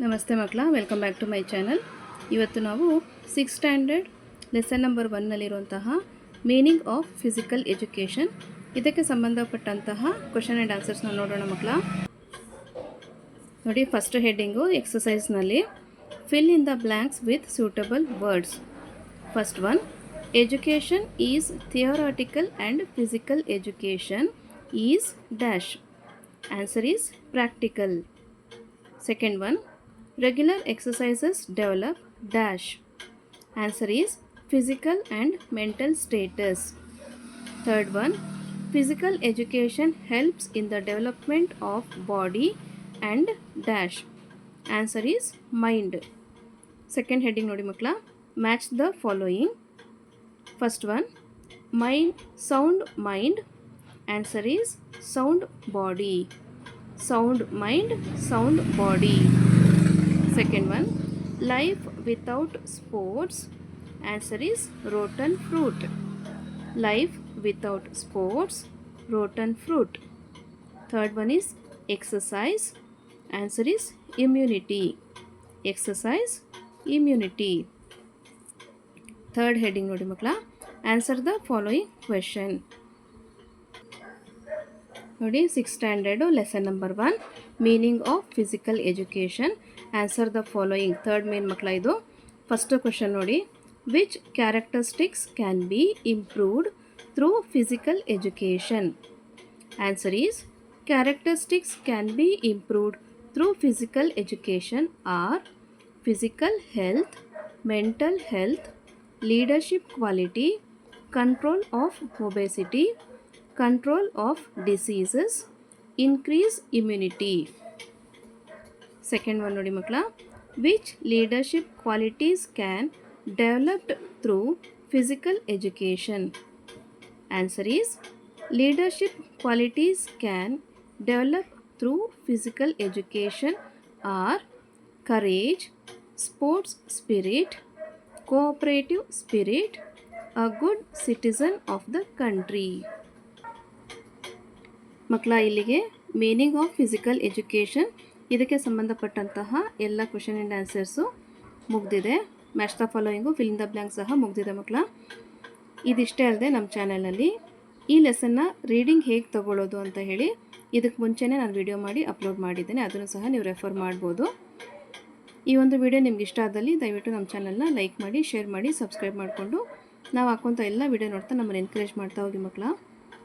ನಮಸ್ತೆ ಮಕ್ಕಳ welcome back to my channel ಇವತ್ತು ನಾವು ಸಿಕ್ಸ್ ಸ್ಟ್ಯಾಂಡರ್ಡ್ ಲೆಸನ್ ನಂಬರ್ ಒನ್ನಲ್ಲಿರುವಂತಹ ಮೀನಿಂಗ್ ಆಫ್ ಫಿಸಿಕಲ್ ಎಜುಕೇಷನ್ ಇದಕ್ಕೆ ಸಂಬಂಧಪಟ್ಟಂತಹ ಕ್ವಶನ್ ಆ್ಯಂಡ್ ಆನ್ಸರ್ಸ್ನ ನೋಡೋಣ ಮಕ್ಕಳ. ನೋಡಿ first heading ಎಕ್ಸಸೈಸ್ನಲ್ಲಿ fill in the blanks with suitable words first one education is theoretical and physical education is dash answer is practical second one, regular exercises develop dash. Answer is physical and mental status. Third one, physical education helps in the development of body and dash. Answer is mind. Second heading ನೋಡಿ ಮಕ್ಕಳ match the following. First one, mind, sound mind. Answer is sound body sound mind, sound body. Second one, life without sports. Answer is rotten fruit. Life without sports, rotten fruit. Third one is exercise. Answer is immunity. Exercise, immunity. Third heading ನೋಡಿ ಮಕ್ಕಳ answer the following question ನೋಡಿ six standard lesson number one meaning of physical education answer the following third main ಮಕ್ಕಳ ಇದು. First question ನೋಡಿ. Which characteristics can be improved through physical education answer is characteristics can be improved through physical education are physical health mental health leadership quality control of obesity control of diseases increase immunity second one ನೋಡಿ ಮಕ್ಕಳ which leadership qualities can developed through physical education answer is leadership qualities can develop through physical education are courage sports spirit cooperative spirit a good citizen of the country ಮಕ್ಕಳ ಇಲ್ಲಿಗೆ meaning of physical education ಇದಕ್ಕೆ ಸಂಬಂಧಪಟ್ಟಂತಹ ಎಲ್ಲ question and answers ಮುಗಿದಿದೆ. Match the following fill the blank ಸಹ ಮುಗಿದಿದೆ ಮಕ್ಕಳ. ಇದಿಷ್ಟೇ ಅಲ್ಲದೆ ನಮ್ಮ ಚಾನಲಲ್ಲಿ ಈ ಲೆಸನ್ನ ರೀಡಿಂಗ್ ಹೇಗೆ ತಗೊಳ್ಳೋದು ಅಂತ ಹೇಳಿ ಇದಕ್ಕೆ ಮುಂಚೆನೇ ನಾನು ವಿಡಿಯೋ ಮಾಡಿ ಅಪ್ಲೋಡ್ ಮಾಡಿದ್ದೇನೆ. ಅದನ್ನು ಸಹ ನೀವು ರೆಫರ್ ಮಾಡ್ಬೋದು. ಈ ಒಂದು ವಿಡಿಯೋ ನಿಮ್ಗೆ ಇಷ್ಟ ಆದಲ್ಲಿ ದಯವಿಟ್ಟು ನಮ್ಮ ಚಾನಲ್ನ ಲೈಕ್ ಮಾಡಿ ಶೇರ್ ಮಾಡಿ ಸಬ್ಸ್ಕ್ರೈಬ್ ಮಾಡಿಕೊಂಡು ನಾವು ಹಾಕುವಂಥ ಎಲ್ಲ ವಿಡಿಯೋ ನೋಡ್ತಾ ನಮ್ಮನ್ನು ಎನ್ಕರೇಜ್ ಮಾಡ್ತಾ ಹೋಗಿ ಮಕ್ಕಳ.